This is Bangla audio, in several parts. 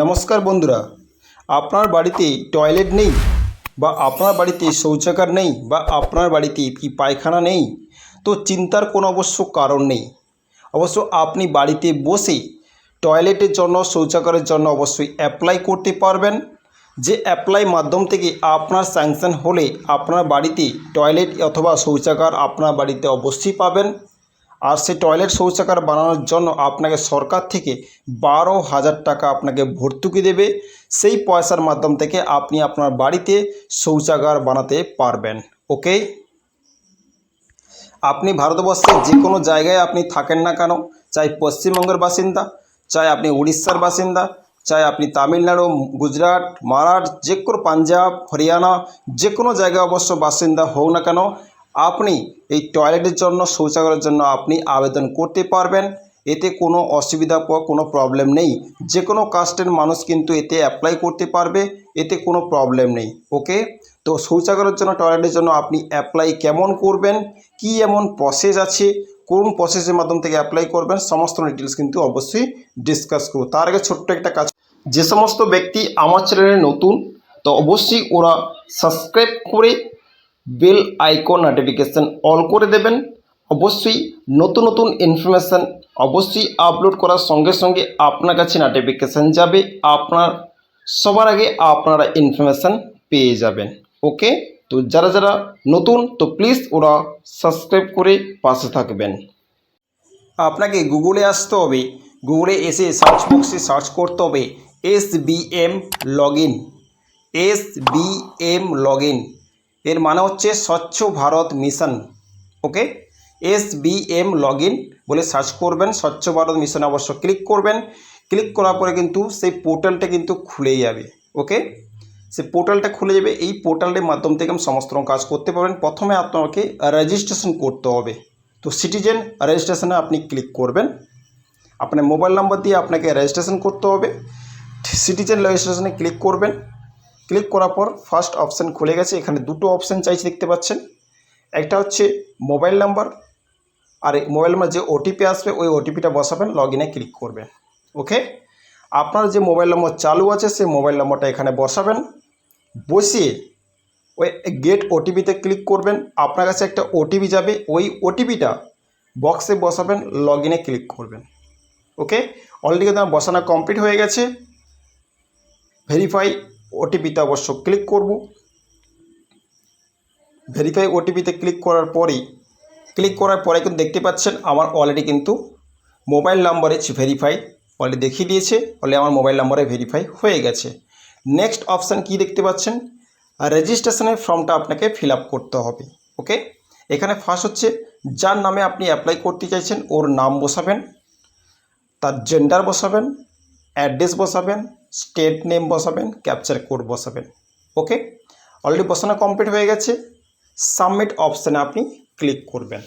নমস্কার বন্ধুরা, আপনার বাড়িতে টয়লেট নেই বা আপনার বাড়িতে শৌচাগার নেই বা আপনার বাড়িতে কি পায়খানা নেই, তো চিন্তার কোনো অবশ্য কারণ নেই। অবশ্য আপনি বাড়িতে বসে টয়লেটের জন্য, শৌচাগারের জন্য অবশ্যই অ্যাপ্লাই করতে পারবেন। যে অ্যাপ্লাই মাধ্যম থেকে আপনার স্যাংশন হলে আপনার বাড়িতে টয়লেট অথবা শৌচাগার আপনার বাড়িতে অবশ্যই পাবেন। আর সেই টয়লেট শৌচাগার বানানোর জন্য আপনাকে সরকার থেকে বারো হাজার টাকা আপনাকে ভর্তুকি দেবে। সেই পয়সার মাধ্যম থেকে আপনি আপনার বাড়িতে শৌচাগার বানাতে পারবেন। ওকে? আপনি ভারতবর্ষের যে কোনো জায়গায় আপনি থাকেন না কেন, চাই পশ্চিমবঙ্গের বাসিন্দা, চাই আপনি উড়িষ্যার বাসিন্দা, চাই আপনি তামিলনাড়ু, গুজরাট, মারাঠ, যে কোনো পাঞ্জাব, হরিয়ানা, যে কোনো জায়গায় অবশ্য বাসিন্দা হোক না কেন আপনি এই টয়লেটের জন্য শৌচাগারের জন্য আপনি আবেদন করতে পারবেন। এতে কোনো অসুবিধা কোনো প্রবলেম নেই। যে কোনো কাস্টের মানুষ কিন্তু এতে অ্যাপ্লাই করতে পারবে। এতে কোনো প্রবলেম নেই। ওকে তো শৌচাগারের জন্য, টয়লেটের জন্য আপনি অ্যাপ্লাই কেমন করবেন? কি এমন প্রসেস আছে? কোন প্রসেসের মাধ্যম থেকে অ্যাপ্লাই করবেন? সমস্ত ডিটেলস কিন্তু অবশ্যই ডিসকাস করব। তার আগে ছোট্ট একটা কাজ। যে সমস্ত ব্যক্তি আমার চ্যানেলে নতুন, তো অবশ্যই ওরা সাবস্ক্রাইব করে বেল আইকন নোটিফিকেশান অল করে দেবেন। অবশ্যই নতুন নতুন ইনফরমেশান অবশ্যই আপলোড করার সঙ্গে সঙ্গে আপনার কাছে নোটিফিকেশান যাবে। আপনার, সবার আগে আপনারা ইনফরমেশান পেয়ে যাবেন। ওকে তো যারা যারা নতুন, তো প্লিজ ওরা সাবস্ক্রাইব করে পাশে থাকবেন। আপনাকে গুগলে আসতে হবে। গুগলে এসে সার্চ বক্সে সার্চ করতে হবে। S B M log in S B M log in এর মানে হচ্ছে স্বচ্ছ Bharat mission okay S B M log বলে সার্চ করবেন, স্বচ্ছ ভারত মিশনে অবশ্য ক্লিক করবেন। ক্লিক করার পরে কিন্তু সেই পোর্টালটা কিন্তু খুলে যাবে ওকে সে পোর্টালটা খুলে যাবে, এই পোর্টালটির মাধ্যম থেকে আমি সমস্ত রকম কাজ করতে পারবেন। প্রথমে আপনাকে রেজিস্ট্রেশন করতে হবে। তো সিটিজেন রেজিস্ট্রেশনে আপনি ক্লিক করবেন। আপনার মোবাইল নাম্বার দিয়ে আপনাকে রেজিস্ট্রেশন করতে হবে। সিটিজেন রেজিস্ট্রেশনে ক্লিক করবেন। ক্লিক করার পর ফার্স্ট অপশান খুলে গেছে। এখানে দুটো অপশান চাইছে দেখতে পাচ্ছেন। একটা হচ্ছে মোবাইল নাম্বার আর মোবাইল নাম্বার যে ওটিপি আসবে, ওই ওটিপিটা বসাবেন লগ ইনে ক্লিক করবেন। ওকে আপনার যে মোবাইল নম্বর চালু আছে, সেই মোবাইল নম্বরটা এখানে বসাবেন। বসিয়ে ওই গেট ওটিপিতে ক্লিক করবেন। আপনার কাছে একটা ওটিপি যাবে, ওই ওটিপিটা বক্সে বসাবেন লগ ইনে ক্লিক করবেন। ওকে অলরেডি কিন্তু আমার বসানো কমপ্লিট হয়ে গেছে। ভেরিফাই ওটিপিতে অবশ্য ক্লিক করব। ভেরিফাই ওটিপিতে ক্লিক করার পরেই ক্লিক করার পরে কিন্তু দেখতে পাচ্ছেন আমার অলরেডি কিন্তু মোবাইল নাম্বারে ভেরিফাই অলরেডি দেখিয়ে দিয়েছে অলরেডি আমার মোবাইল নাম্বারে ভেরিফাই হয়ে গেছে। নেক্সট অপশান কি দেখতে পাচ্ছেন? রেজিস্ট্রেশনের ফর্মটা আপনাকে ফিল করতে হবে ওকে এখানে ফার্স্ট হচ্ছে যার নামে আপনি অ্যাপ্লাই করতে চাইছেন, ওর নাম বসাবেন, তার জেন্ডার বসাবেন অ্যাড্রেস বসাবেন স্টেট নেম বসাবেন, ক্যাপচার কোড বসাবেন। ওকে অলরেডি বসানো কমপ্লিট হয়ে গেছে। সাবমিট অপশানে আপনি ক্লিক করবেন।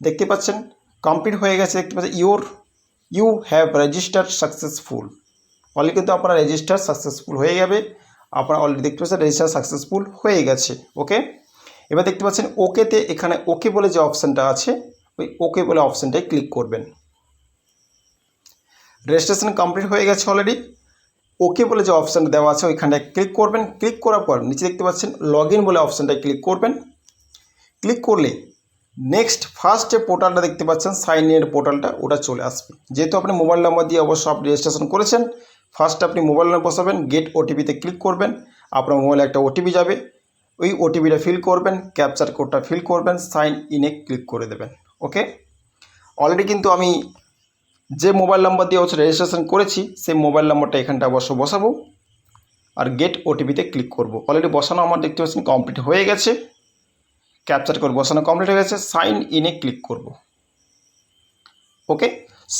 দেখতে পাচ্ছেন কমপ্লিট হয়ে গেছে। দেখতে পাচ্ছেন your you have register successful already কিন্তু আপনার রেজিস্টার সাকসেসফুল হয়ে যাবে। আপনার অলরেডি দেখতে পাচ্ছেন রেজিস্টার সাকসেসফুল হয়ে গেছে। ওকে এবার দেখতে পাচ্ছেন ওকেতে এখানে ওকে বলে যে অপশানটা আছে, ওই ওকে বলে অপশানটায় ক্লিক করবেন। রেজিস্ট্রেশন কমপ্লিট হয়ে গেছে অলরেডি ওকে বলে যে অপশানটা দেওয়া আছে, ওইখানটায় ক্লিক করবেন। ক্লিক করার পর নিচে দেখতে পাচ্ছেন লগ ইন বলে অপশানটায় ক্লিক করবেন। ক্লিক করলে নেক্সট ফার্স্ট যে পোর্টালটা দেখতে পাচ্ছেন সাইন ইনের পোর্টালটা ওটা চলে আসবে। যেহেতু আপনি মোবাইল নাম্বার দিয়ে অবশ্য আপনি রেজিস্ট্রেশন করেছেন ফার্স্ট আপনি মোবাইল নাম্বার বসাবেন গেট ওটিপিতে ক্লিক করবেন, আপনার মোবাইলে একটা ওটিপি যাবে। ওই ওটিপিটা ফিল করবেন ক্যাপচার কোডটা ফিল করবেন সাইন ইনে ক্লিক করে দেবেন। ওকে অলরেডি কিন্তু আমি যে মোবাইল নাম্বার দিয়ে হচ্ছে রেজিস্ট্রেশন করেছি, সেই মোবাইল নাম্বারটা এখানটা অবশ্য বসাবো আর গেট ওটিপিতে ক্লিক করব। অলরেডি বসানো আমার দেখতে পাচ্ছেন কমপ্লিট হয়ে গেছে। ক্যাপচার করে বসানো কমপ্লিট হয়ে গেছে। সাইন ইনে ক্লিক করব। ওকে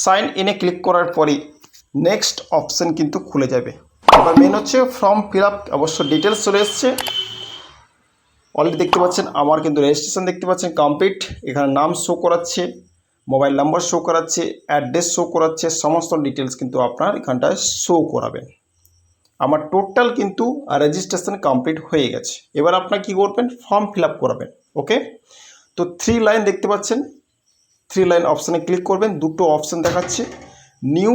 সাইন ইনে ক্লিক করার পরই নেক্সট অপশান কিন্তু খুলে যাবে। এবার মেন হচ্ছে ফর্ম ফিল আপ অবশ্য ডিটেলস চলে এসছে। অলরেডি দেখতে পাচ্ছেন, আমার কিন্তু রেজিস্ট্রেশন দেখতে পাচ্ছেন কমপ্লিট এখানে নাম শো করাচ্ছে। মোবাইল নাম্বার শো করাচ্ছে অ্যাড্রেস শো করাচ্ছে, সমস্ত ডিটেলস কিন্তু আপনার এখানটায় শো করাবেন আমার টোটাল কিন্তু রেজিস্ট্রেশন কমপ্লিট হয়ে গেছে। এবার আপনার কি করবেন? ফর্ম ফিল আপ করাবেন ওকে তো থ্রি লাইন দেখতে পাচ্ছেন। থ্রি লাইন অপশানে ক্লিক করবেন, দুটো অপশান দেখাচ্ছে। নিউ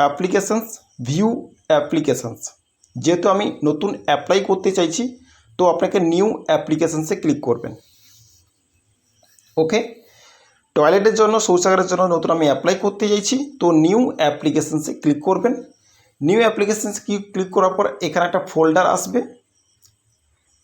অ্যাপ্লিকেশানস ভিউ অ্যাপ্লিকেশানস যেহেতু আমি নতুন অ্যাপ্লাই করতে চাইছি, তো আপনাকে নিউ অ্যাপ্লিকেশানসে ক্লিক করবেন ওকে টয়লেটের জন্য, শৌচাগারের জন্য নতুন আমি অ্যাপ্লাই করতে চাইছি তো নিউ অ্যাপ্লিকেশানসে ক্লিক করবেন। নিউ অ্যাপ্লিকেশানসে ক্লিক করার পর এখানে একটা ফোল্ডার আসবে।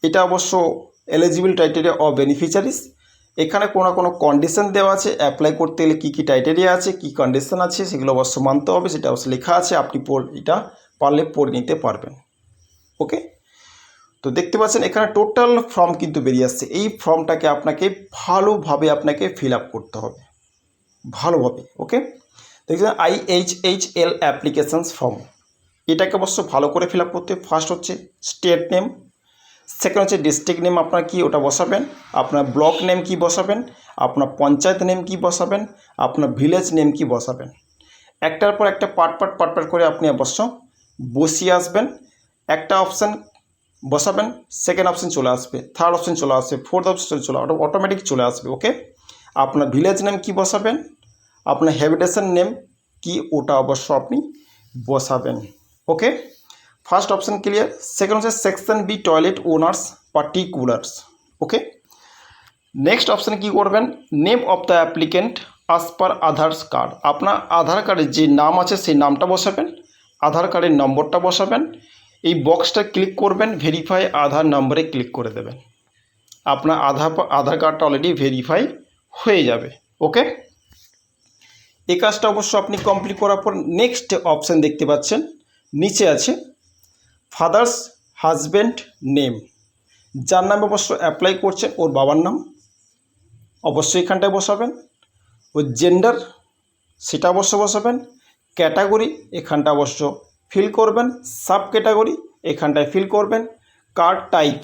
এটা অবশ্য এলিজিবল টাইটেরিয়া অফ বেনিফিশিয়ারিস এখানে কোনো কোনো কন্ডিশন দেওয়া আছে। অ্যাপ্লাই করতে গেলে কী কী টাইটেরিয়া আছে, কী কন্ডিশন আছে, সেগুলো অবশ্য মানতে হবে। সেটা অবশ্য লেখা আছে। আপনি পড়- এটা পারলে পড়ে নিতে পারবেন। ওকে তো দেখতে পাচ্ছেন, এখানে টোটাল ফর্ম কিন্তু বেরিয়ে আসছে। এই ফর্মটাকে আপনাকে ভালোভাবে আপনাকে ফিল আপ করতে হবে। ভালোভাবে ওকে দেখছেন I H H L applications form এটাকে অবশ্য ভালো করে ফিল আপ করতে ফার্স্ট হচ্ছে স্টেট নেম সেকেন্ড হচ্ছে ডিস্ট্রিক্ট নেম আপনার কি ওটা বসাবেন? আপনার ব্লক নেম কি বসাবেন? আপনার পঞ্চায়েত নেম কি বসাবেন? আপনার ভিলেজ নেম কি বসাবেন? একটার পর একটা পার্ট পার্ট পার্ট পার্ট করে আপনি অবশ্য বসিয়ে আসবেন। একটা অপশান বসাবেন সেকেন্ড অপশান চলে আসবে থার্ড অপশান চলে আসবে ফোর্থ অপশান চলে অটোমেটিক চলে আসবে ওকে আপনার ভিলেজ নেম কি বসাবেন? আপনার হ্যাবিটেশন নেম কি ওটা অবশ্য আপনি বসাবেন okay first option clear second হচ্ছে section B toilet owners particulars okay next অপশানে কী করবেন? Name of the applicant as per Aadhaar's card আপনার আধার কার্ডের যে নাম আছে, সেই নামটা বসাবেন আধার কার্ডের নম্বরটা বসাবেন এই বক্সটা ক্লিক করবেন ভেরিফাই আধার নম্বরে ক্লিক করে দেবেন। আপনার আধার আধার কার্ডটা অলরেডি ভেরিফাই হয়ে যাবে ওকে এই কাজটা অবশ্য আপনি কমপ্লিট করার পর নেক্সট অপশান দেখতে পাচ্ছেন, নিচে আছে ফাদার্স হাজব্যান্ড নেম যার নামে অবশ্য অ্যাপ্লাই করছেন ওর বাবার নাম। অবশ্যই এখানটায় বসাবেন। ওর জেন্ডার সেটা অবশ্য বসাবেন। ক্যাটাগরি এখানটা অবশ্য ফিল করবেন সাব ক্যাটাগরি এখানটায় ফিল করবেন, কার্ড টাইপ।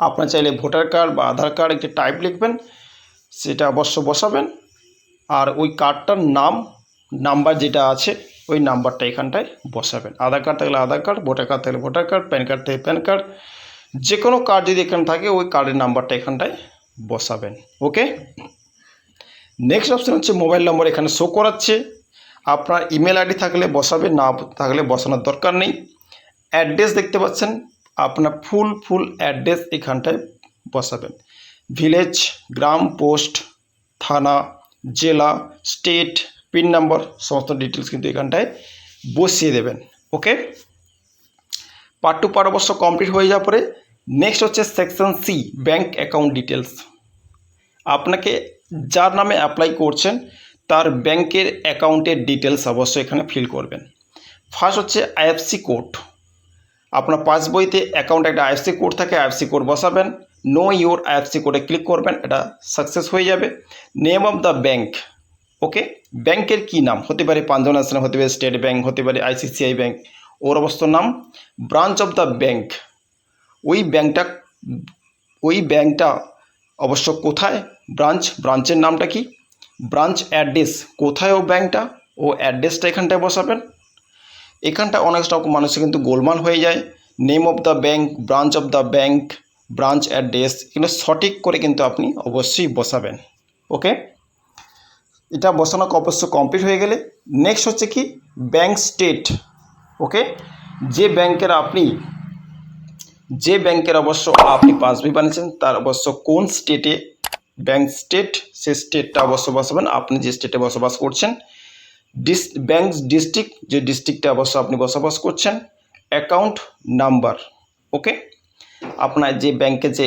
আপনার চাইলে ভোটার কার্ড বা আধার কার্ড একটি টাইপ লিখবেন, সেটা অবশ্য বসাবেন, আর ওই কার্ডটার নাম, নাম্বার যেটা আছে, ওই নাম্বারটা এখানটায় বসাবেন। আধার কার্ড থাকলে আধার কার্ড, ভোটার কার্ড থাকলে ভোটার কার্ড, প্যান কার্ড থাকলে প্যান কার্ড যে কোনো কার্ড যদি এখানে থাকে, ওই কার্ডের নাম্বারটা এখানটায় বসাবেন। ওকে? নেক্সট অপশান হচ্ছে মোবাইল নম্বর এখানে শো করাচ্ছে। আপনার ইমেল আইডি থাকলে বসাবে, না থাকলে বসানোর দরকার নেই। অ্যাড্রেস দেখতে পাচ্ছেন, আপনার ফুল ফুল অ্যাড্রেস এখানটায় বসাবেন। ভিলেজ গ্রাম পোস্ট থানা, জেলা স্টেট পিন নাম্বার সমস্ত ডিটেলস কিন্তু এখানটায় বসিয়ে দেবেন ওকে পার্ট টু পার্ট অবশ্য কমপ্লিট হয়ে যাওয়ার পরে নেক্সট হচ্ছে section C bank account details আপনাকে যার নামে অ্যাপ্লাই করছেন তার ব্যাংকের অ্যাকাউন্টের ডিটেলস অবশ্যই এখানে ফিল করবেন। ফার্স্ট হচ্ছে আইএফসি কোড আপনার পাসবইতে অ্যাকাউন্টে একটা আইএফসি কোড থাকে আইএফসি কোড বসাবেন। নো ইউর আইএফসি কোডে ক্লিক করবেন, এটা সাকসেস হয়ে যাবে। Name of the bank okay ব্যাংকের কি নাম? হতে পারে পাঞ্জাব ন্যাশনাল হতে পারে স্টেট ব্যাংক হতে পারে আইসিসিআই ব্যাংক ওর অবশ্য নাম? ব্রাঞ্চ অফ দ্য ব্যাংক ওই ব্যাংকটা ওই ব্যাংকটা অবশ্য কোথায়? ব্রাঞ্চ ব্রাঞ্চের নামটা কি? ব্রাঞ্চ অ্যাড্রেস কোথায় ও ব্যাংকটা? ও অ্যাড্রেসটা এখানটায় বসাবেন। এখানটা অনেক স্টক মানুষের কিন্তু গোলমাল হয়ে যায়। Name of the bank branch of the bank branch address এগুলো সঠিক করে কিন্তু আপনি অবশ্যই বসাবেন। ওকে? এটা বসানো অবশ্য কমপ্লিট হয়ে গেলে নেক্সট হচ্ছে কি? Bank state okay? যে ব্যাংকের আপনি, যে ব্যাংকের অবশ্য আপনি পাসবই বানিয়েছেন, তার অবশ্য কোন স্টেটে ব্যাংক স্টেট, সে স্টেটটা অবশ্য বসাবেন আপনি যে স্টেটে বসবাস করছেন, ডিস ব্যাংক ডিস্ট্রিক্ট, যে ডিস্ট্রিক্টে অবশ্য আপনি বসবাস করছেন, অ্যাকাউন্ট নাম্বার, ওকে? আপনার যে ব্যাংকে যে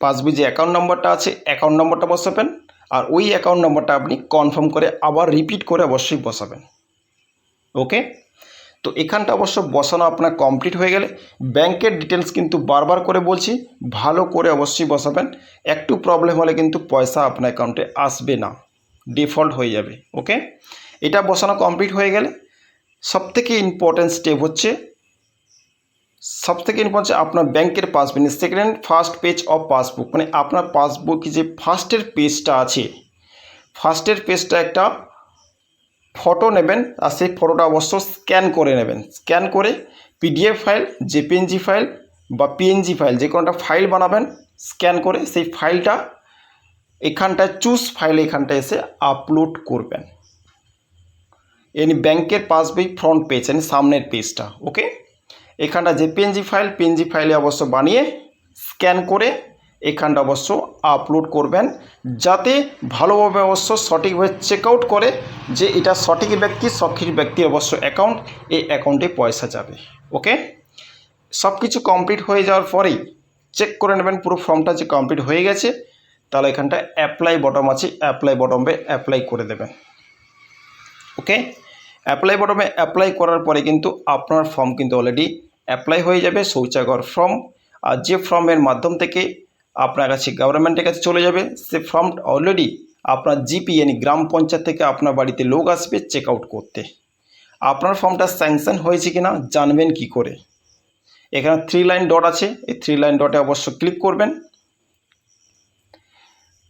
পাসবই যে অ্যাকাউন্ট নাম্বারটা আছে, অ্যাকাউন্ট নাম্বারটা বসাবেন, আর ওই অ্যাকাউন্ট নাম্বারটা আপনি কনফার্ম করে আবার রিপিট করে অবশ্যই বসাবেন, ওকে? তো এখানটা অবশ্য বসানো আপনার কমপ্লিট হয়ে গেলে ব্যাংকের ডিটেলস কিন্তু বারবার করে বলছি, ভালো করে অবশ্যই বসাবেন। একটু প্রবলেম হলে কিন্তু পয়সা আপনার অ্যাকাউন্টে আসবে না। ডিফল্ট হয়ে যাবে ওকে এটা বসানো কমপ্লিট হয়ে গেলে সবথেকে ইম্পর্ট্যান্ট স্টেপ হচ্ছে, সবথেকে ইম্পর্টেন্ট হচ্ছে আপনার ব্যাংকের passbook second first page of passbook মানে আপনার পাসবুক যে ফার্স্টের পেজটা আছে ফার্স্টের পেজটা একটা ফটো নেবেন আর সেই ফটোটা অবশ্য স্ক্যান করে নেবেন। স্ক্যান করে পিডিএফ ফাইল, জেপিএনজি ফাইল বা পিএনজি ফাইল, যে কোনোটা ফাইল বানাবেন, স্ক্যান করে সেই ফাইলটা এখানটায়, চুজ ফাইল এখানটায় এসে আপলোড করবেন। এনি ব্যাংকের পাসবই ফ্রন্ট পেজ মানে সামনের পেজটা, ওকে? এখানটা যে পিএনজি ফাইল, পিএনজি ফাইলে অবশ্য বানিয়ে স্ক্যান করে এখানটা অবশ্য আপলোড করবেন যাতে ভালোভাবে অবশ্য সঠিকভাবে চেক আউট করে যে এটা সঠিক ব্যক্তি সঠিক ব্যক্তি অবশ্য অ্যাকাউন্ট এই অ্যাকাউন্টে পয়সা যাবে। ওকে সব কিছু কমপ্লিট হয়ে যাওয়ার পরেই চেক করে নেবেন পুরো ফর্মটা যে কমপ্লিট হয়ে গেছে। তাহলে এখানটা অ্যাপ্লাই বটম আছে অ্যাপ্লাই বটমে অ্যাপ্লাই করে দেবেন। ওকে অ্যাপ্লাই বটমে অ্যাপ্লাই করার পরে কিন্তু আপনার ফর্ম কিন্তু অলরেডি অ্যাপ্লাই হয়ে যাবে, শৌচাগর ফর্ম আর যে ফর্মের মাধ্যম থেকে আপনার কাছে গভর্নমেন্টের কাছে চলে যাবে। সে ফর্ম অলরেডি আপনার জিপি yani গ্রাম পঞ্চায়েত থেকে আপনার বাড়িতে লোক আসবে চেক আউট করতে। আপনার ফর্মটা স্যাংশন হয়েছে কি না জানবেন কি করে। এখানে থ্রি লাইন ডট আছে, এই থ্রি লাইন ডটে অবশ্য ক্লিক করবেন।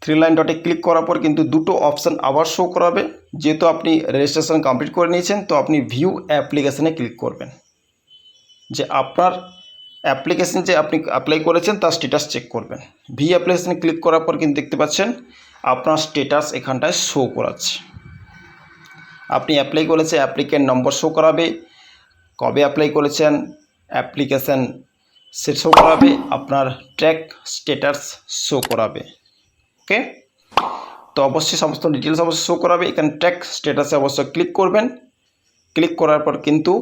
থ্রি লাইন ডটে ক্লিক করার পর কিন্তু দুটো অপশান আবার শো করাবে। যেহেতু আপনি রেজিস্ট্রেশন কমপ্লিট করে নিয়েছেন, তো আপনি ভিউ অ্যাপ্লিকেশানে ক্লিক করবেন। যে আপনার অ্যাপ্লিকেশন যে আপনি অ্যাপ্লাই করেছেন তার স্টেটাস চেক করবেন। ভি অ্যাপ্লিকেশানে ক্লিক করার পর কিন্তু দেখতে পাচ্ছেন আপনার স্টেটাস এখানটায় শো করাচ্ছে। আপনি অ্যাপ্লাই করেছে অ্যাপ্লিকেন্ট নম্বর শো করাবে, কবে অ্যাপ্লাই করেছেন অ্যাপ্লিকেশান সে শো করাবে, আপনার ট্র্যাক স্টেটাস শো করাবে। ওকে তো অবশ্যই সমস্ত ডিটেলস অবশ্যই শো করাবে। এখানে ট্র্যাক স্টেটাসে অবশ্যই ক্লিক করবেন। ক্লিক করার পর কিন্তু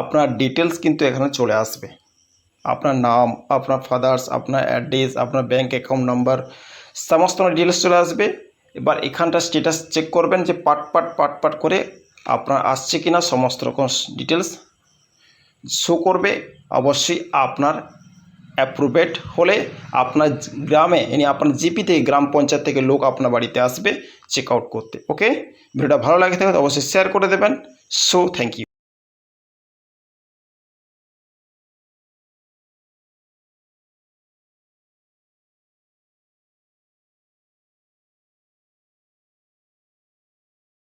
আপনার ডিটেলস কিন্তু এখানে চলে আসবে। আপনার নাম, আপনার ফাদার্স, আপনার অ্যাড্রেস, আপনার ব্যাঙ্ক অ্যাকাউন্ট নাম্বার, সমস্ত ডিটেলস চলে আসবে। এবার এখানটা স্ট্যাটাস চেক করবেন যে পাট পাট পাট পাট করে আপনার আসছে কি না সমস্ত রকম ডিটেলস শো করবে। অবশ্যই আপনার অ্যাপ্রুভেড হলে আপনার গ্রামে yani আপনার জিপি থেকে গ্রাম পঞ্চায়েত থেকে লোক আপনার বাড়িতে আসবে চেক আউট করতে। ওকে ভিডিওটা ভালো লাগে থাকে অবশ্যই শেয়ার করে দেবেন। So thank you